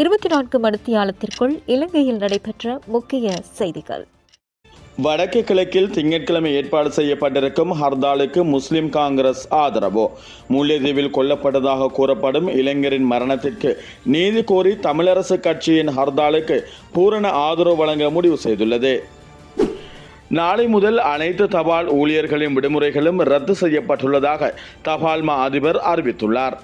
இருபத்தி நான்கு மணித்தியாலத்திற்குள் இலங்கையில் நடைபெற்ற முக்கிய செய்திகள். வடக்கு கிழக்கில் திங்கட்கிழமை ஏற்பாடு செய்யப்பட்டிருக்கும் ஹர்தாலுக்கு முஸ்லிம் காங்கிரஸ் ஆதரவு. முல்லைதீவில் கொல்லப்பட்டதாக கூறப்படும் இளைஞரின் மரணத்திற்கு நீதி கோரி தமிழரசு கட்சியின் ஹர்தாலுக்கு பூரண ஆதரவு வழங்க முடிவு செய்துள்ளது. நாளை முதல் அனைத்து தபால் ஊழியர்களின் விடுமுறைகளும் ரத்து செய்யப்பட்டுள்ளதாக தபால் மா அதிபர் அறிவித்துள்ளார்.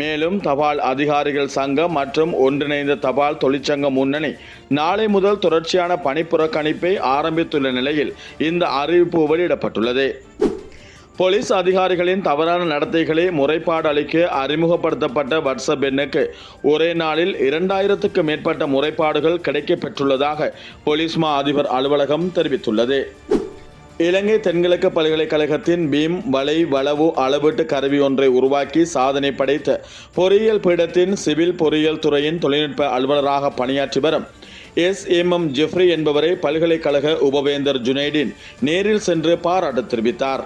மேலும் தபால் அதிகாரிகள் சங்கம் மற்றும் ஒன்றிணைந்த தபால் தொழிற்சங்க முன்னணி நாளை முதல் தொடர்ச்சியான பணிப்புறக்கணிப்பை ஆரம்பித்துள்ள நிலையில் இந்த அறிவிப்பு வெளியிடப்பட்டுள்ளது. போலீஸ் அதிகாரிகளின் தவறான நடத்தைகளை முறைப்பாடு அளிக்க அறிமுகப்படுத்தப்பட்ட வாட்ஸ்அப் எண்ணுக்கு ஒரே நாளில் இரண்டாயிரத்துக்கு மேற்பட்ட முறைப்பாடுகள் கிடைக்கப்பெற்றுள்ளதாக போலீஸ் மா அதிபர் அலுவலகம் தெரிவித்துள்ளது. இலங்கை தென்கிழக்கு பல்கலைக்கழகத்தின் பீம் வலை வளவு அளவீட்டு கருவி ஒன்றை உருவாக்கி சாதனை படைத்த பொறியியல் பீடத்தின் சிவில் பொறியியல் துறையின் தொழில்நுட்ப அலுவலராக பணியாற்றி வரும் எஸ். எம். எம். ஜெஃப்ரி என்பவரை பல்கலைக்கழக உபவேந்தர் ஜுனைடின் நேரில் சென்று பாராட்டு தெரிவித்தார்.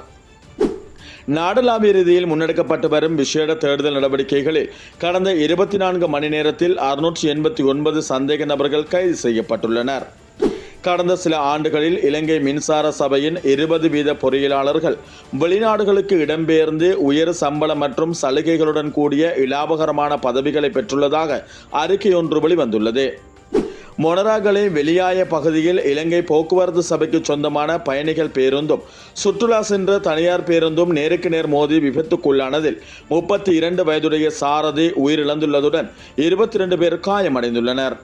நாடளாவிய ரீதியில் முன்னெடுக்கப்பட்டு வரும் விசேட தேடுதல் நடவடிக்கைகளில் கடந்த இருபத்தி நான்கு மணி நேரத்தில் அறுநூற்றி எண்பத்தி ஒன்பது சந்தேக நபர்கள் கைது செய்யப்பட்டுள்ளனர். கடந்த சில ஆண்டுகளில் இலங்கை மின்சார சபையின் இருபது வீத பொறியியலாளர்கள் வெளிநாடுகளுக்கு இடம்பெயர்ந்து உயர் சம்பளம் மற்றும் சலுகைகளுடன் கூடிய இலாபகரமான பதவிகளை பெற்றுள்ளதாக அறிக்கை ஒன்று வெளிவந்துள்ளது. மொனராகலை வெளியாய பகுதியில் இலங்கை போக்குவரத்து சபைக்கு சொந்தமான பயணிகள் பேருந்தும் சுற்றுலா சென்ற தனியார் பேருந்தும் நேருக்கு நேர் மோதி விபத்துக்குள்ளானதில் முப்பத்தி இரண்டு வயதுடைய சாரதி உயிரிழந்துள்ளதுடன் இருபத்தி இரண்டு பேர் காயமடைந்துள்ளனர்.